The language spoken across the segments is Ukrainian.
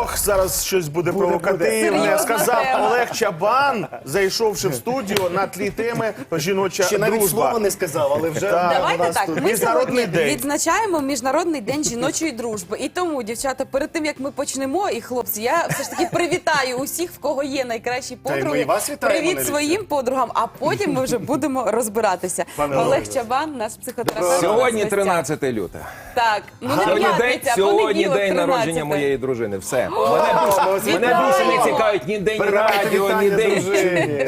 Ох, зараз щось буде, провокативне. Сказав. Олег Чабан, зайшовши в студію на тлі теми жіноча Ще навіть слова не сказав, але вже Так. у Давайте нас так. тут. Ми Міжнародний сьогодні день. відзначаємо міжнародний день жіночої дружби. І тому, дівчата, перед тим як ми почнемо, і хлопці, я все ж таки привітаю усіх, в кого є найкращі Та й ми подруги. і вас вітаємо, Привіт своїм подругам, а потім ми вже будемо розбиратися. Пане Олег Олеже. Чабан, наш психотерапевт. Сьогодні у нас в гостях. 13 лютого. Так, ну не Сьогодні день, п'ятниця, а сьогодні понеділок, день народження 13. моєї дружини. Все. Мене більше, мене більше не цікавить ні день радіо, ні день.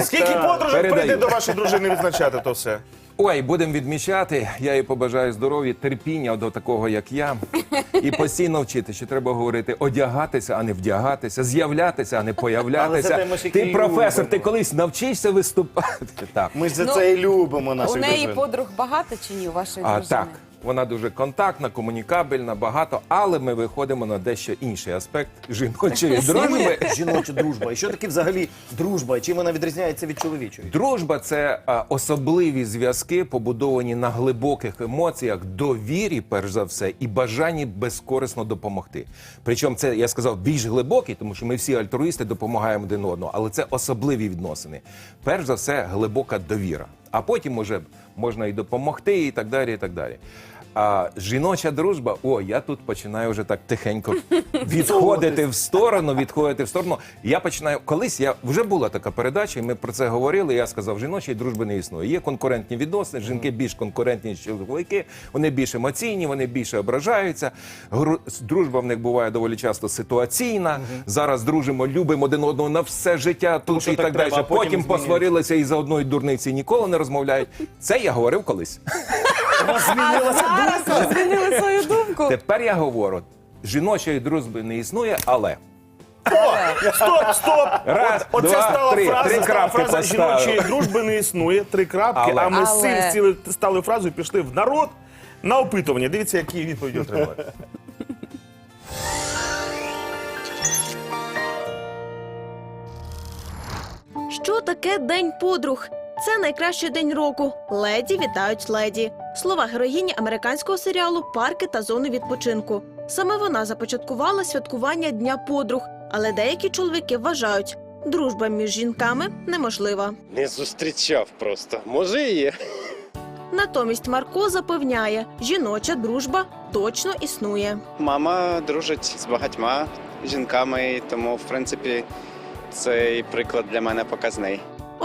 Скільки подружок прийде до вашої дружини відзначати то все? Ой, будемо відмічати. Я їй побажаю здоров'я, терпіння до такого, як я. І постійно вчити, що треба говорити одягатися, а не вдягатися, з'являтися, а не появлятися. Ти професор, ти колись навчишся виступати. Так. Ми ж за Ну, це і любимо У неї дружину. подруг багато чи ні у вашої А, дружини? так, вона дуже контактна, комунікабельна, багато, але ми виходимо на дещо інший аспект жіночої дружби. Жіноча дружба. І що таке взагалі дружба? І Чим вона відрізняється від чоловічої? Дружба це особливі зв'язки, побудовані на глибоких емоціях, довірі, перш за все, і бажанні безкорисно допомогти. Причому це я сказав більш глибокі, тому що ми всі альтруїсти допомагаємо один одному, але це особливі відносини. Перш за все, глибока довіра. А потім уже можна і допомогти, і так далі. І так далі. А жіноча дружба, о, я тут починаю вже так тихенько відходити в сторону, відходити в сторону. Я починаю колись. Я вже була така передача, і ми про це говорили. Я сказав, жіночої дружби не існує. Є конкурентні відносини. Жінки більш конкурентні, ніж чоловіки. Вони більш емоційні, вони більше ображаються. Дружба в них буває доволі часто ситуаційна. Зараз дружимо, любимо один одного на все життя тут що і так так, далі. потім Потім посварилися і за одної дурниці ніколи не розмовляють. Це я говорив колись. У вас змінилася Зараз ви змінили свою думку. Тепер я говорю, жіночої дружби не існує, але. Стоп, стоп! Раз, Оце два, стала три. фраза, Три стала крапки фраза жіночої дружби не існує. Три крапки, Але. а ми з цим Але. стіли, стали фразою і пішли в народ на опитування. Дивіться, які відповіді отримали. Що таке День подруг? Це найкращий день року. Леді вітають леді. Слова героїні американського серіалу Парки та зони відпочинку. Саме вона започаткувала святкування Дня подруг, але деякі чоловіки вважають, дружба між жінками неможлива. Не зустрічав просто. Може і є. Натомість Марко запевняє, жіноча дружба точно існує. Мама дружить з багатьма жінками, тому, в принципі, цей приклад для мене показний.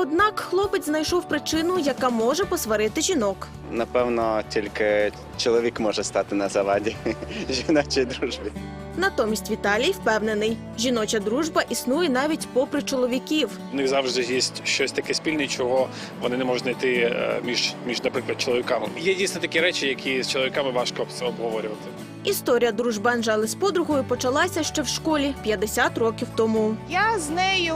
Однак хлопець знайшов причину, яка може посварити жінок. Напевно, тільки чоловік може стати на заваді жіночій дружбі. Натомість Віталій впевнений, жіноча дружба існує навіть попри чоловіків. У них завжди є щось таке спільне, чого вони не можуть знайти е, між, між, наприклад, чоловіками. Є дійсно такі речі, які з чоловіками важко обговорювати. Історія дружби Анжели з подругою почалася ще в школі 50 років тому. Я з нею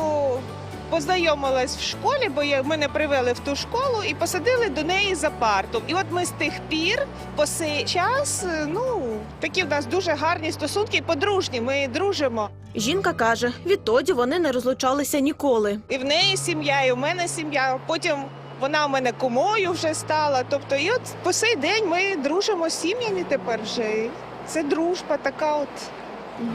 познайомилась в школі, бо мене привели в ту школу і посадили до неї за парту. І от ми з тих пір по сей час, е, ну такі в нас дуже гарні стосунки, подружні. Ми дружимо. Жінка каже, відтоді вони не розлучалися ніколи. І в неї сім'я, і в мене сім'я. Потім вона в мене кумою вже стала. Тобто, і от по сей день ми дружимо з сім'ями тепер вже. Це дружба така, от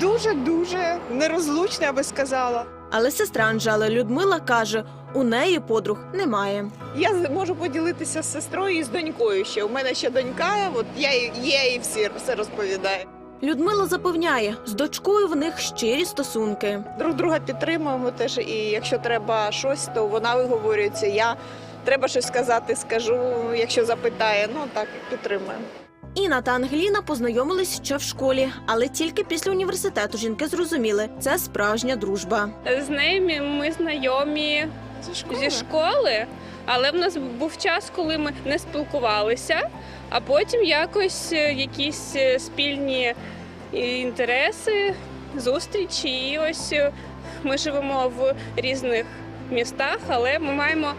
дуже дуже нерозлучна, я би сказала. Але сестра Анжели Людмила каже, у неї подруг немає. Я можу поділитися з сестрою і з донькою ще. У мене ще донька, от я їй- є і всі все розповідаю. Людмила запевняє, з дочкою в них щирі стосунки. Друг друга підтримуємо теж, і якщо треба щось, то вона виговорюється. Я треба щось сказати, скажу, якщо запитає, ну так підтримуємо. Інна та Ангеліна познайомились ще в школі, але тільки після університету жінки зрозуміли, це справжня дружба. З нею ми знайомі зі школи, але в нас був час, коли ми не спілкувалися, а потім якось е, якісь е, спільні інтереси, зустрічі. І ось е, ми живемо в різних містах, але ми маємо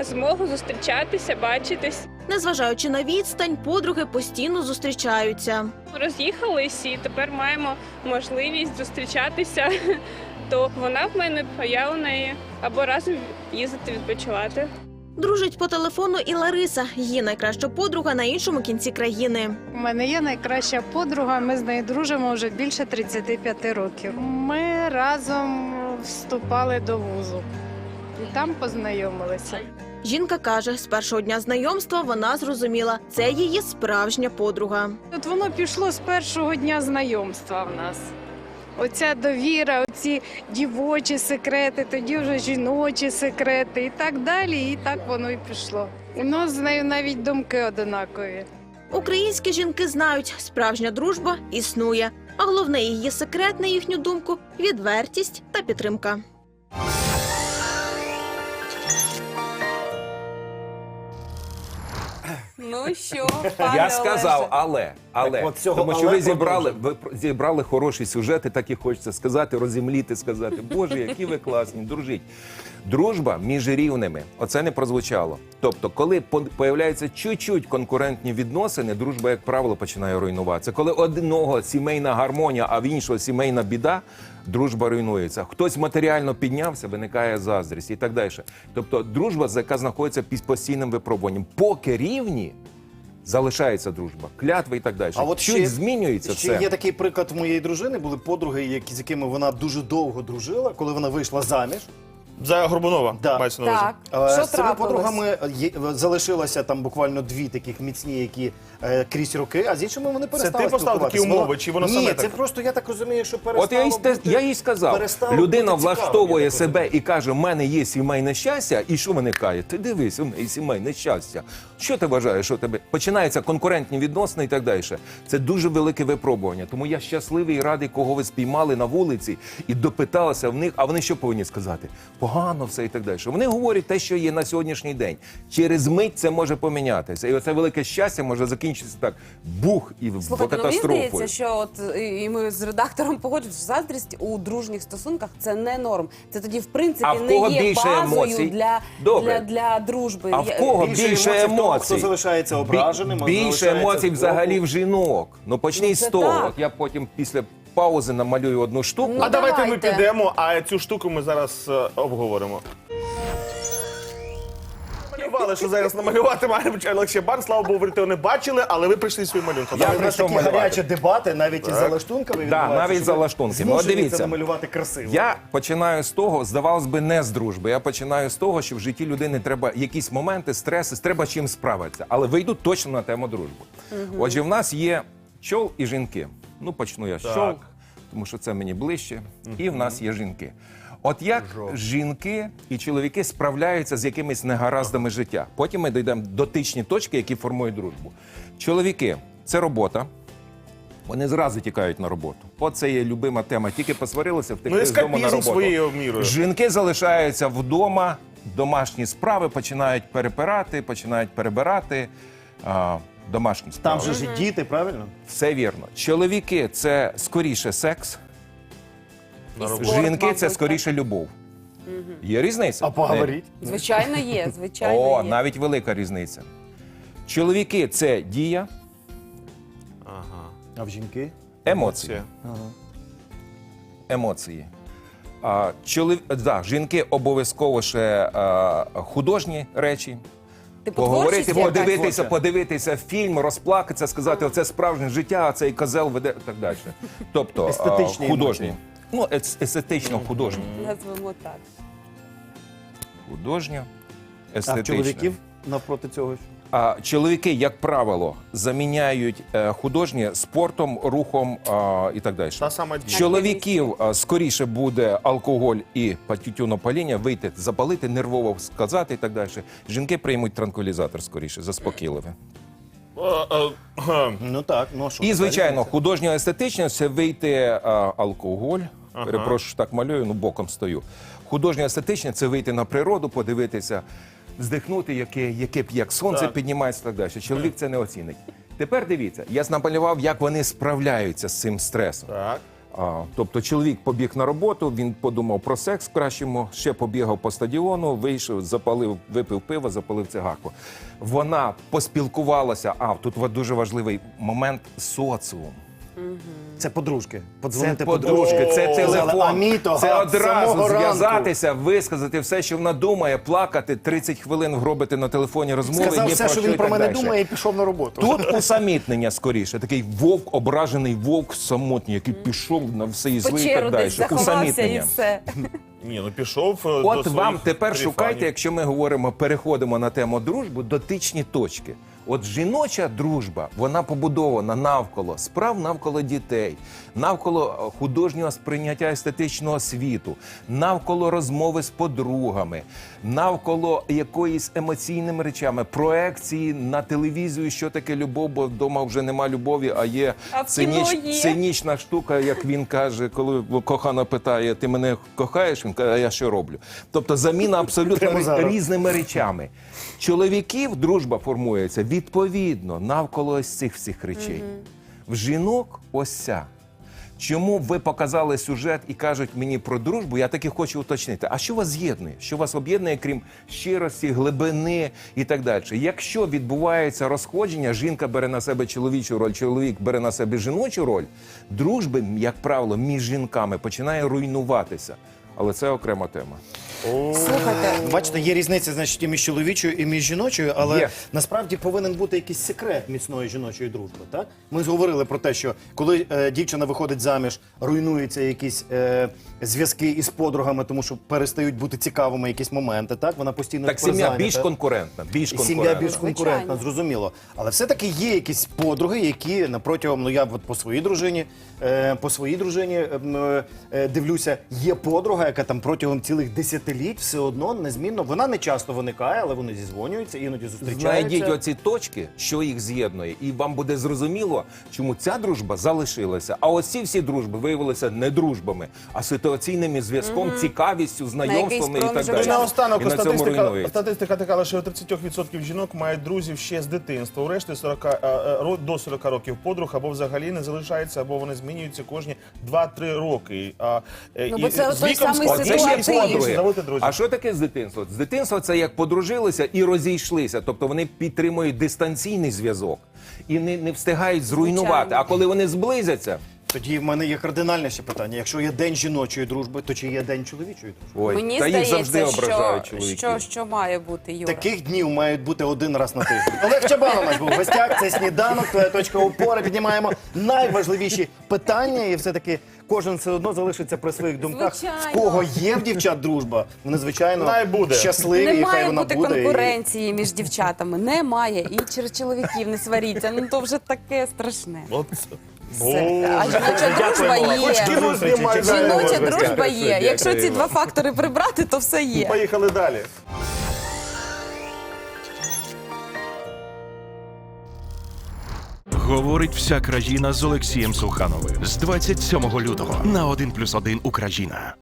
змогу зустрічатися, бачитись. Незважаючи на відстань, подруги постійно зустрічаються. Роз'їхались і тепер маємо можливість зустрічатися. То вона в мене, а я у неї, або разом їздити відпочивати. Дружить по телефону і Лариса, її найкраща подруга на іншому кінці країни. У мене є найкраща подруга. Ми з нею дружимо вже більше 35 років. Ми разом вступали до вузу і там познайомилися. Жінка каже, з першого дня знайомства вона зрозуміла, це її справжня подруга. От воно пішло з першого дня знайомства в нас. Оця довіра, оці дівочі секрети, тоді вже жіночі секрети і так далі. І так воно і пішло. У нас з нею навіть думки одинакові. Українські жінки знають, справжня дружба існує, а головне її секрет, на їхню думку, відвертість та підтримка. Ну що, пане Я сказав, Олеже? але, але Так от цього тому що але ви зібрали, ви про- зібрали хороші сюжети, так і хочеться сказати, розімліти, сказати. Боже, які ви класні, дружіть. Дружба між рівними. Оце не прозвучало. Тобто, коли по- появляються чуть-чуть конкурентні відносини, дружба, як правило, починає руйнуватися. Коли одного сімейна гармонія, а в іншого сімейна біда, дружба руйнується. Хтось матеріально піднявся, виникає заздрість і так далі. Тобто, дружба, яка знаходиться під постійним випробуванням, поки рівні. Залишається дружба, клятви і так далі. А от Чуть ще- змінюється Ще все. є такий приклад у моєї дружини. Були подруги, які, з якими вона дуже довго дружила, коли вона вийшла заміж. За Горбунова Да. мається на увазі. Так, Е, що З цими трапилось? подругами є- залишилося там буквально дві таких міцні, які е, крізь роки, а з іншими вони перестали ти поставив такі спілкуватися. умови, чи вона Ні, саме це так? просто я так розумію, що перестало От я їй, те- бути- я їй сказав, перестало людина бути цікавим, влаштовує так себе і каже: в мене є сімейне щастя, і що виникає? Ти дивись, у неї сімейне щастя. Що ти вважаєш, що тебе починаються конкурентні відносини і так далі. Це дуже велике випробування. Тому я щасливий і радий, кого ви спіймали на вулиці і допиталися в них. А вони що повинні сказати? Погано все і так далі. Вони говорять те, що є на сьогоднішній день. Через мить це може помінятися. І оце велике щастя може закінчитися так: бух і в Слухайте, ну мені катастрофою. здається, що от і і ми з редактором погоджуємося, що заздрість у дружніх стосунках це не норм. Це тоді, в принципі, А в не є більше базою емоцій? для, Добре. для, для дружби. А в Я- кого Більше більше, емоцій в тому, емоцій? хто залишається Бі- ображеним, а Більше залишається емоцій взагалі в жінок. Ну почни Ну, з того. так. От я потім після паузи намалюю одну штуку. Ну, А давайте ми давайте. підемо, а цю штуку ми зараз е, обговоримо. Малювали, що зараз намалювати має Олексій Бан. Слава Богу, ви не бачили, але ви прийшли своїм малюнком. Я Там прийшов такі малювати. гарячі дебати, навіть із залаштунками. Да, відбуваються, навіть що за ви лаштунками. От змушені дивіться. намалювати красиво. Я починаю з того, здавалось би, не з дружби. Я починаю з того, що в житті людини треба якісь моменти, стреси, треба чим справитися. Але вийду точно на тему дружби. Отже, в нас є чол і жінки. Ну, почну я з чол, тому що це мені ближче. І в нас є жінки. От як жінки і чоловіки справляються з якимись негараздами життя. Потім ми дійдемо до дотичні точки, які формують дружбу. Чоловіки це робота. Вони зразу тікають на роботу. От це є любима тема. Тільки посварилися, втекли Ну, з дому на ескапізм роботу. своєю мірою. Жінки залишаються вдома, домашні справи починають перепирати, починають перебирати. А, домашні справи. Там же ж і діти, правильно? Все вірно. Чоловіки це скоріше секс, жінки це скоріше любов. Є різниця? А поговоріть. Звичайно, є. Звичайно, О, є. навіть велика різниця. Чоловіки це дія, Ага. А в жінки? емоції. Це. емоції. А, чолов... да, жінки обов'язково ще а, художні речі. Типу, Поговорити, творчість якась? подивитися, творча. подивитися фільм, розплакатися, сказати, оце справжнє життя, а цей козел веде і так далі. Тобто а, Естетичні художні. емоції. Ну, ес- естетично художні. Назвемо так. Художньо, А в естетично. чоловіків навпроти цього? А чоловіки, як правило, заміняють е, художнє спортом, рухом а, і так далі. Та сама дія. Чоловіків а, скоріше буде алкоголь і тютюнопаління, вийти, запалити, нервово сказати і так далі. Жінки приймуть транквілізатор скоріше, заспокійливе. Е, е. Ну так, ну що? І, звичайно, різниця? художньо-естетично це вийти а, алкоголь. Перепрошую, так малюю, ну боком стою. Художньо-естетично це вийти на природу, подивитися, здихнути, яке, яке б як сонце Так. піднімається і так далі. Чоловік це не оцінить. Тепер дивіться, я намалював, як вони справляються з цим стресом. Так. А, тобто чоловік побіг на роботу, він подумав про секс в кращому, ще побігав по стадіону, вийшов, запалив, випив пиво, запалив цигарку. Вона поспілкувалася. А тут дуже важливий момент соціум. Це подружки. Це Подзвонити подружки, це телефон. «Аміто, Це одразу самого ранку». зв'язатися, висказати все, що вона думає, плакати, 30 хвилин робити на телефоні розмови. Сказав ні все, що і він про так мене далі. думає, і пішов на роботу. Тут усамітнення скоріше. Такий вовк, ображений вовк самотній, який пішов на все і злий і так Печеру далі. десь заховався і Усамітнення. все. Ні, ну пішов. е, От вам тепер шукайте, якщо ми говоримо, переходимо на тему дружби, дотичні точки. От жіноча дружба, вона побудована навколо справ навколо дітей, навколо е, художнього сприйняття естетичного світу, навколо розмови з подругами, навколо якоїсь емоційними речами, проекції на телевізію, що таке любов, бо вдома вже нема любові, а є А в є. цинічна штука, як він каже, коли кохана питає, ти мене кохаєш? Він каже, а я що роблю? Тобто заміна абсолютно різними речами. Чоловіків дружба формується відповідно навколо ось цих всіх речей. В жінок ось ця. Чому ви показали сюжет і кажуть мені про дружбу? Я таки хочу уточнити. А що вас з'єднує? Що вас об'єднує, крім щирості, глибини і так далі? Якщо відбувається розходження, жінка бере на себе чоловічу роль, чоловік бере на себе жіночу роль, дружби, як правило, між жінками починає руйнуватися. Але це окрема тема. Слухайте, Бачите, є різниця, значить, і між чоловічою, і між жіночою, але Є. насправді повинен бути якийсь секрет міцної жіночої дружби. Так ми говорили про те, що коли е, дівчина виходить заміж, руйнуються якісь е, зв'язки із подругами, тому що перестають бути цікавими якісь моменти. Так вона постійно Так сім'я перезайнята. більш конкурентна. Більш І сім'я більш конкурентна, Звичайно. зрозуміло. Але все-таки є якісь подруги, які на протягом, ну я от по своїй дружині, е, по своїй дружині ем, е, е, дивлюся, є подруга, яка там протягом цілих десятиліть все одно незмінно. Вона не часто виникає, але вони зізвонюються, іноді зустрічаються. Знайдіть оці точки, що їх з'єднує, і вам буде зрозуміло, чому ця дружба залишилася. А ось ці всі дружби виявилися не дружбами, а ситуаційним зв'язком, цікавістю, знайомствами і так проміжок далі. І наостанок І на цьому статистика, руйнується. статистика така, що у 30% жінок мають друзів ще з дитинства. У решти 40, е, е, ро- до 40 років подруг або взагалі не залишається, або вони змінюються кожні 2-3 роки. А, е, Ну, і бо це з той віком самий Оце ще ситуативний. подруги. Заводити друзів. А що таке з дитинства? З дитинства це як подружилися і розійшлися. Тобто вони підтримують дистанційний зв'язок і не, не встигають зруйнувати. Звичайно. А коли вони зблизяться, Тоді в мене є кардинальне ще питання. Якщо є день жіночої дружби, то чи є день чоловічої дружби? ой, мені та їх завжди здається, ображають що, чоловіки. що, що має бути, Юра? Таких днів мають бути один раз на тиждень. Олег Чабан у нас був в гостях. Це сніданок, твоя точка опори. Піднімаємо найважливіші питання, і все-таки кожен все одно залишиться при своїх думках. Звичайно. В кого є в дівчат дружба, вони звичайно буде. щасливі, Не хай має вона бути буде. і- конкуренції між дівчатами. Немає. І через чоловіків не сваріться. Ну то вже таке страшне. От. А жіноча дружба Хоч є. кіно знімай, Жіноча дружба є. Якщо ці два фактори прибрати, то все є. Поїхали далі. Говорить вся країна з Олексієм Сухановим з 27 лютого на 1+,1 Україна.